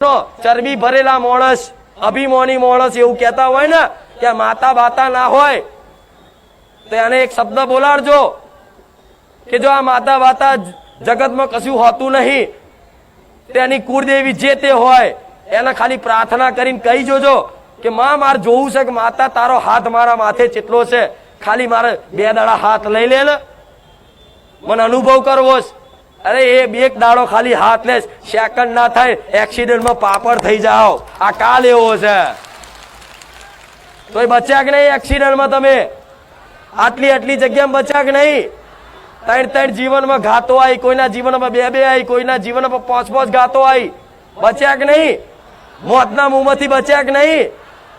ચરબી ભરેલા માણસ, અભિમાની માણસ એવું કહેતા હોય ને કે માતા બાતા ના હોય, તો એને એક શબ્દ બોલાડજો કે જો આ માતા બાતા જગતમાં કશું હોતું નહીં, તેની કુળદેવી જે તે હોય, એને ખાલી પ્રાર્થના કરીને કહી જોજો કે માં, મારે જોવું છે કે માતા તારો હાથ મારા માથે ચેટલો છે? ખાલી મારે બે દાડા હાથ લઈ લે મને અનુભવ કરવો છે. અરે એ બે દાડો ખાલી હાથ લેશ સેકન્ડ ના થાય, એક્સિડન્ટમાં પાપડ થઈ જાઓ. આ કાલ એવો છે. તોય બચ્યા કે નહીં એક્સિડન્ટમાં તમે? આટલી આટલી જગ્યામાં બચ્યા કે નહીં? ત્રણ ત્રણ જીવનમાં ઘાતો આવી કોઈના જીવનમાં બે બે આવી કોઈના જીવનમાં પાંચ પાંચ ઘાતો આવી બચ્યા કે નહીં? મોતના મુંહમાંથી બચ્યા કે નહીં?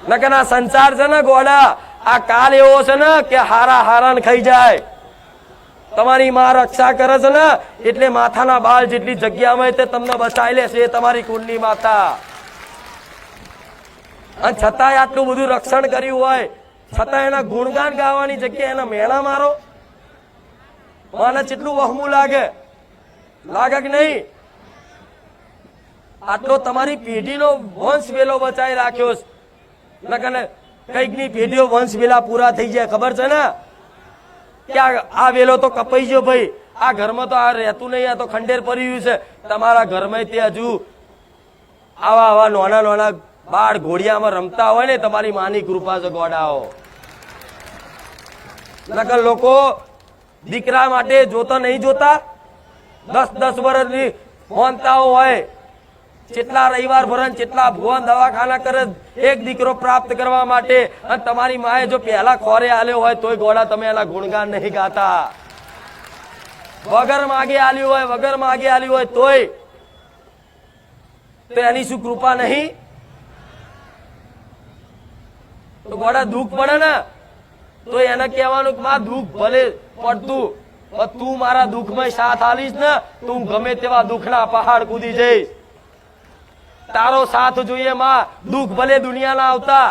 નકર આ સંસાર છે ને ગોડા, આ કાલ એવો છે ને કે હારા હારાને ખાઈ જાય. તમારી માં રક્ષા કરે છે ને, એટલે માથાના બાલ જેટલી જગ્યામાં તે તમને બચાવી લેશે, એ તમારી કુંડની માતા. અને છતાંય આટલું બધું રક્ષણ કર્યું હોય છતાં એના ગુણગાન ગાવાની જગ્યાએ એના મેળા મારો. મને કેટલું વહમું લાગે લાગે કે નહીં? આટલો તમારી પેઢીનો વંશ વેલો બચાવી રાખ્યો છે. કંઈકની પેઢીઓ વંશ વેલા પૂરા થઈ જાય, ખબર છે ને? કે આ વેલો તો કપાઈ ગયો ભાઈ. આ ઘરમાં તો આ રહેતું નહીં, આ તો ખંડેર પડી ગયું છે. તમારા ઘરમાં તે હજુ આવા આવા નાના નાના બાળ ઘોડિયામાં રમતા હોય ને, તમારી માની કૃપા છે ગોડાઓ નકર લોકો દીકરા માટે જોતા નહીં જોતા. દસ દસ વર્ષની મોનતાઓ હોય. જેટલા રવિવાર ભરણ, જેટલા ભુવન દવાખાના કરે, એક દીકરો પ્રાપ્ત કરવા માટે. અને તમારી માએ જો પહેલા ખોરે આલ્યો હોય, તોય ગોળા તમે એના ગુણગાન નહીં ગાતા. વગર માગે આલ્યું હોય, વગર માગે આલ્યું હોય, તોય તો એની શું કૃપા નહીં? તો ગોડા દુઃખ પડે ને, તો એને કહેવાનું કે, માં, દુઃખ ભલે પડતું તું મારા દુઃખમાં સાથ આલીશ ને, તું ગમે તેવા દુઃખના પહાડ કૂદી જઈશ. તારો સાથ જોઈએ માં. દુઃખ ભલે દુનિયાના આવતા.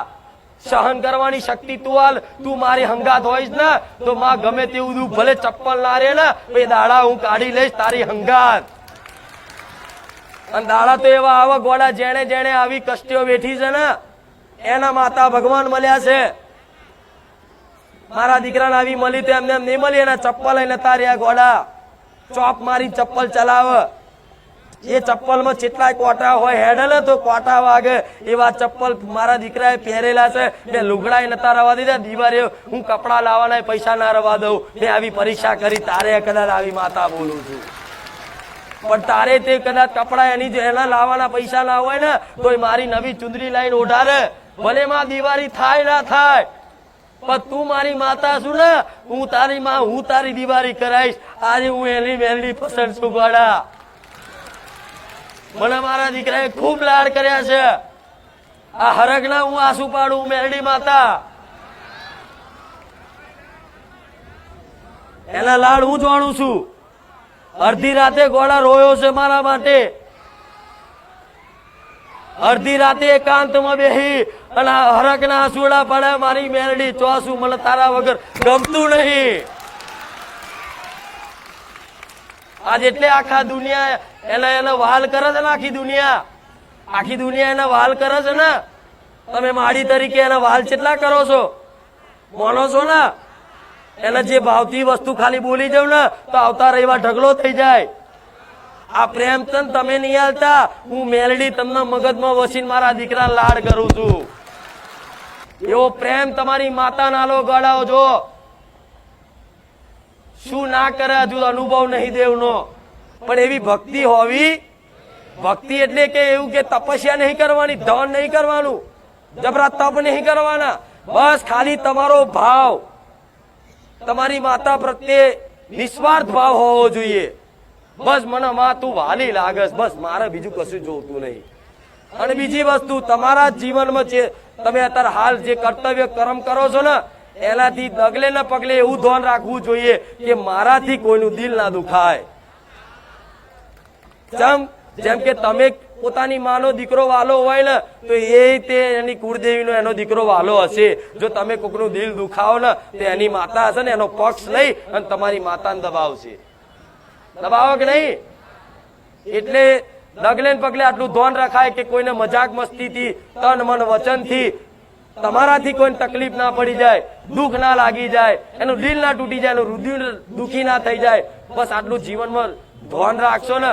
સહન કરવાની શક્તિ તું હાલ તું મારી હંગાત હોઈશ ને, તો માં ગમે તેવું દુઃખ ભલે ચપ્પલ ના રે ને એ દાડા હું કાઢી લઈશ તારી હંગાત. અને દાડા તો એવા આવા ગોડા જેણે જેણે આવી કષ્ટીઓ બેઠી છે ને, એના માતા ભગવાન મળ્યા છે. મારા દીકરાને આવી મળી તો એમને એમ નહીં મળી, એના ચપ્પલ લઈને તાર્યા ગોડા. ચોપ મારી ચપ્પલ ચલાવે. એ ચપ્પલમાં જેટલા કોટા હોય, હેડલે તો કોટા વાગે. એવા ચપ્પલ મારા દીકરાએ પહેરેલા છે. મેં લુગડાએ નતા રવા દીધા. દિવારે હું કપડા લાવવાના પૈસા ના રવા દઉં. મેં આવી પરીક્ષા કરી, તારે કદાચ આવી માતા બોલું છું. પણ તારે તે કદાચ કપડા એની એના લાવવાના પૈસા ના હોય ને તો મારી નવી ચુંદરી લાઈન ઓઢારે. ભલે માં દિવાળી થાય ના થાય, પણ તું મારી માતા છું ને, હું તારી માં, હું તારી દિવાળી કરાઈશ. આજે હું એની વહેલી પસંદ છું, ગોડા. મને મારા દીકરાએ ખૂબ લાડ કર્યા છે. આ હરકના હું આંસુ પાડું, મેરડી માતા. એના લાડ હું જાણું છું. અડધી રાતે ગોળા રોયો છે મારા માટે. અડધી રાતે એકાંતમાં બેહી અને હરકના આંસુડા પડે મારી મેરડી ચોસું, મને તારા વગર ગમતું નહીં. આજ એટલે આખા દુનિયા એને એને વાલ કરે છે ને આખી દુનિયા. આખી દુનિયા એને વાલ કરે છે ને. તમે માડી તરીકે એના વાલ કેટલા કરો છો? માનો છો ને? એને જે ભાવતી વસ્તુ ખાલી બોલી જાવ ને, તો આવતા રવિવાર ઢગલો થઈ જાય. આ પ્રેમ તન તમે નહીં હાલતા. હું મેલડી તમને મગજમાં વસીને મારા દીકરા લાડ કરું છું. એવો પ્રેમ તમારી માતા નાલો ગળાઓ જો. શું ના કરે હજુ અનુભવ નહીં દેવનો. પણ એવી ભક્તિ હોવી, ભક્તિ એટલે કે એવું કે તપસ્યા નહીં કરવાની, ધન નહીં કરવાનું જબરા તપ નહીં કરવાના. બસ ખાલી તમારો ભાવ, તમારી માતા પ્રત્યે નિસ્વાર્થ ભાવ હોવો જોઈએ. બસ મને માં તું વાલી લાગસ, બસ મારે બીજું કશું જોતું નહીં. અને બીજી વસ્તુ, તમારા જીવનમાં જે તમે અત્યારે હાલ જે કર્તવ્ય કર્મ કરો છો ને એનાથી ડગલે ને પગલે એવું ધ્યાન રાખવું જોઈએ કે મારાથી કોઈનું દિલ ના દુખાય. જેમ જેમ કે તમે પોતાની માનો દીકરો વાલો હોય ને, તો એ તે એની કુળદેવીનો એનો દીકરો વાલો હશે. જો તમે કોકનું દિલ દુખાવો ને, તો એની માતા હશે ને, એનો પક્ષ લઈ અને તમારી માતાને દબાવશે. દબાવો કે નહીં? એટલે ડગલે પગલે આટલું ધોન રખાય કે કોઈને મજાક મસ્તીથી, તન મન વચનથી તમારાથી કોઈ તકલીફ ના પડી જાય, દુઃખ ના લાગી જાય, એનું દિલ ના તૂટી જાય, એનું રુધિર દુખી ના થઈ જાય, બસ આટલું જીવનમાં ધોન રાખશો ને,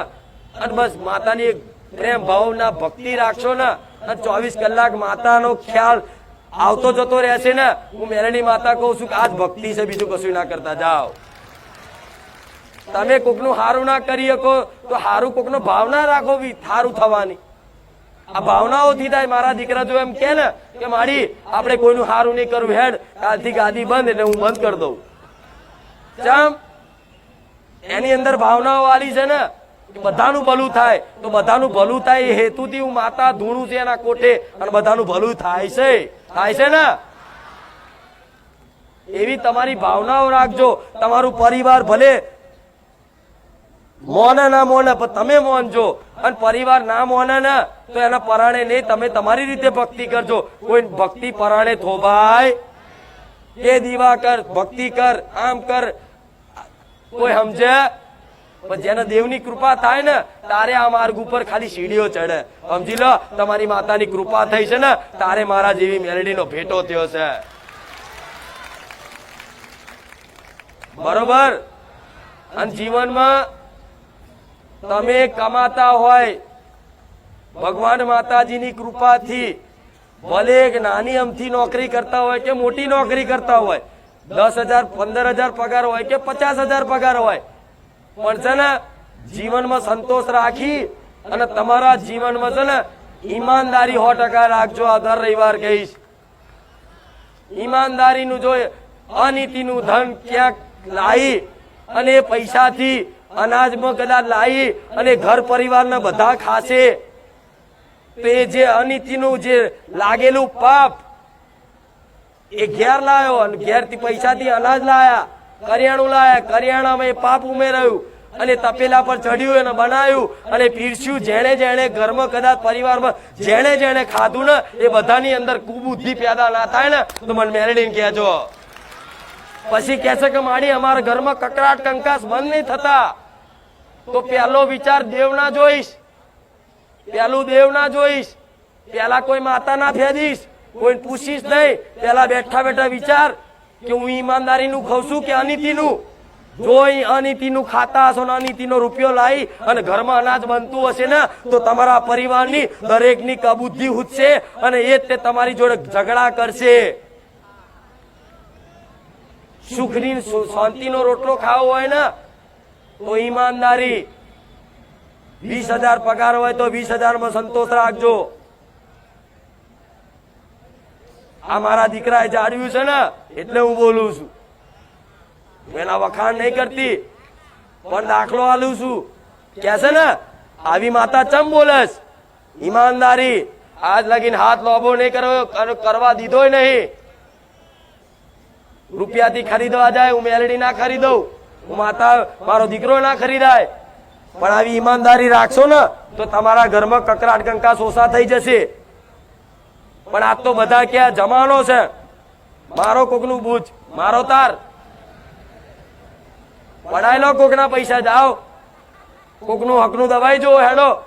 અને બસ માતાની એક પ્રેમ ભાવના ભક્તિ રાખશો ને, અને ચોવીસ કલાક માતાનો ખ્યાલ આવતો જતો રહેશે ને, હું મેરણી માતા કહું છું કે આજ ભક્તિ છે, બીજું કશું ના કરતા જાઓ. તમે કોકનું હારું ના કરી શકો, તો હારું કોકનો ભાવના રાખો બી સારું થવાની. આ ભાવનાઓથી થાય મારા દીકરા જો એમ કે ને કે મારી, આપણે કોઈનું હારું નહીં કરવું. હેડ, કાલથી ગાદી બંધ એટલે હું બંધ કરી દઉં. ચમ? એની અંદર ભાવનાઓ વાળી છે ને બધાનું ભલું થાય. તો બધાનું ભલું થાય એ હેતુથી હું માતા ધૂણું છે એના કોઠે અને બધાનું ભલું થાય છે. થાય છે ને? એવી તમારી ભાવનાઓ રાખજો. તમારું પરિવાર ભલે મોને ના મોને, પણ તમે મોનજો અને પરિવાર ના મોને ને, તો એના પરાણે નહીં, તમે તમારી રીતે ભક્તિ કરજો. કોઈ ભક્તિ પરાણે થોભાય કે દીવા કર, ભક્તિ કર, આમ કર. કોઈ સમજે? પણ જેને દેવની કૃપા થાય ને, તારે આ માર્ગ ઉપર ખાલી સીડીઓ ચડે. સમજી લો, તમારી માતાની કૃપા થઈ છે ને, તારે મારા જેવી મેલડીનો ભેટો થયો છે. બરોબર? અને જીવનમાં તમે કમાતા હોય, ભગવાન માતાજીની કૃપાથી, ભલે એક નાની અમથી નોકરી કરતા હોય કે મોટી નોકરી કરતા હોય, દસ હજાર, પંદર હજાર પગાર હોય કે પચાસ હજાર પગાર હોય, પણ છે ને, જીવનમાં સંતોષ રાખી અને તમારા જીવનમાં છે ને, ઈમાનદારી સો ટકા રાખજો, આ દર રવિવાર કહીશ. ઈમાનદારીનું જો અનીતિનું ધન ક્યાંક લાવી અને પૈસાથી અનાજમાં કદાચ લાવી અને ઘર પરિવારના બધા ખાશે. તો એ જે અનિતિનું જે લાગેલું પાપ એ ઘેર લાવ્યો અને ઘેરથી પૈસાથી અનાજ લાયા, કરિયાણું લાયા. કરિયાણામાં એ પાપ ઉમેરાયું અને તપેલા પર ચડ્યું અને બનાવ્યું અને પીરસ્યું. જેણે જેણે ઘરમાં કદાચ પરિવારમાં જેણે જેણે ખાધું ને એ બધાની અંદર કુબુદ્ધિ પેદા ના થાય ને, તો મને મેરેડીને કહેજો. પછી કહે છે કે માડી, અમારા ઘરમાં કકરાટ કંકાસ બંધ નહીં થતા. તો પહેલો વિચાર દેવના જોઈશ. પેલું દેવ ના જોઈશ. પેલા કોઈ માતા ના ફેદીશ કોઈ પૂછીશ નહીં. પેલા બેઠા બેઠા વિચાર કે હું ઈમાનદારીનું ખઉં છું કે અનીતિનું? જોઈ અનીતિનું ખાતા હશો ને અનીતિનો રૂપિયો લાવી અને ઘરમાં અનાજ બનતું હશે ને, તો તમારા પરિવારની દરેકની કબુદ્ધિ ઉઠશે અને એ તે તમારી જોડે ઝઘડા કરશે. સુખની શાંતિ શાંતિનો રોટલો ખાવો હોય ને, તો ઈમાનદારી. વીસ હજાર પગાર હોય તો વીસ હજારમાં સંતોષ રાખજો. આ મારા દીકરાએ જાળવ્યું છે ને, એટલે હું બોલું છું. એના વખાણ નહીં કરતી, પણ દાખલો આલું છું. કે છે ને, આવી માતા ચમ બોલસ ઈમાનદારી. આજ લગીન હાથ લોભો નહીં કરવા દીધો નહીં. રૂપિયાથી ખરીદવા જાય, હું મેલડી ના ખરીદઉં હું માતા, મારો દીકરો ના ખરીદાય. પણ આવી ઈમાનદારી રાખશો ને, તો તમારા ઘરમાં કકરાટ કંકા સોસા થઈ જશે. પણ આ તો બધા ક્યાં જમાનો છે. મારો કોકનું બૂચ મારો તાર. પડાયેલો કોકના પૈસા જાઓ. કોકનું હકનું દવાઈ જુઓ હેડો.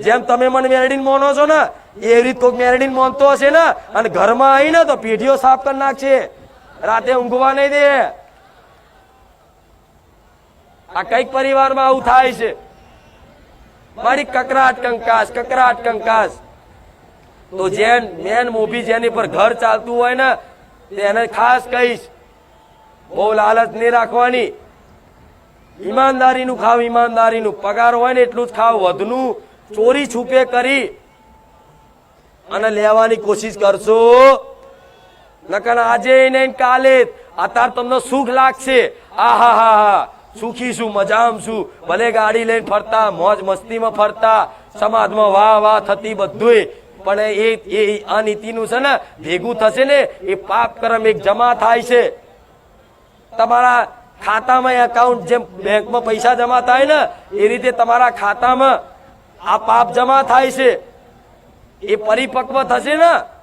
જેમ તમે મને મેરડીન મોનો છો ને, એવી રીત કોક મેરડીન મોનતો હશે ને, અને ઘરમાં આવીને તો પેઢીઓ સાફ કરી નાખશે. રાતે ઊંઘવા નહીં દે. આ કંઈક પરિવારમાં આવું થાય છે. મારી કકરાટ કંકાસ કકરાટ કંકાસ. તો જેન, મેન મોભી જેની પર ઘર ચાલતું હોય ને તેને ખાસ કહીશ. બહુ લાલચ નહીં રાખવાની. ઈમાનદારીનું ખાવ, ઈમાનદારીનું. પગાર હોય ને એટલું જ ખાવ. વધનું ચોરી છુપે કરી. અને લેવાની કોશિશ કરશો. નકર આજે નહીં કાલે. અત્યારે તમને સુખ લાગશે. આ હા હા. સુખી છું, મજામ છું. ભલે ગાડી લઈને ફરતા, મોજ મસ્તીમાં ફરતા, સમાજમાં વાહ વાહ થતી બધુંય. પણ એ એ અનીતિનું છે ને, ભેગું થશે ને, એ પાપ કરમ એક જમા થાય છે. તમારા ખાતામાં એકાઉન્ટ જેમ બેંકમાં પૈસા જમા થાય ને, એ રીતે તમારા ખાતામાં આ પાપ જમા થાય છે. એ પરિપક્વ થશે ને.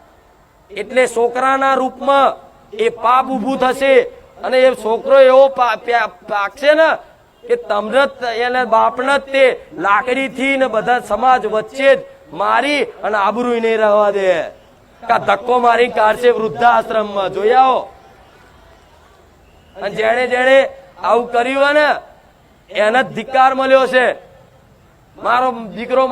એટલે છોકરાના રૂપમાં એ પાપ ઊભું થશે અને એ છોકરો એવો પાકશે ને કે તમને એને બાપને તે લાકડીથી ને બધા સમાજ વચ્ચે જ મારી અને આબરૂ નહીં રહેવા દે. કા ધક્કો મારી કાઢશે વૃદ્ધાશ્રમમાં, જોઈ આવો. અને જેણે જેણે આવું કર્યું ને, એને ધિક્કાર મળ્યો છે. મારો દીકરો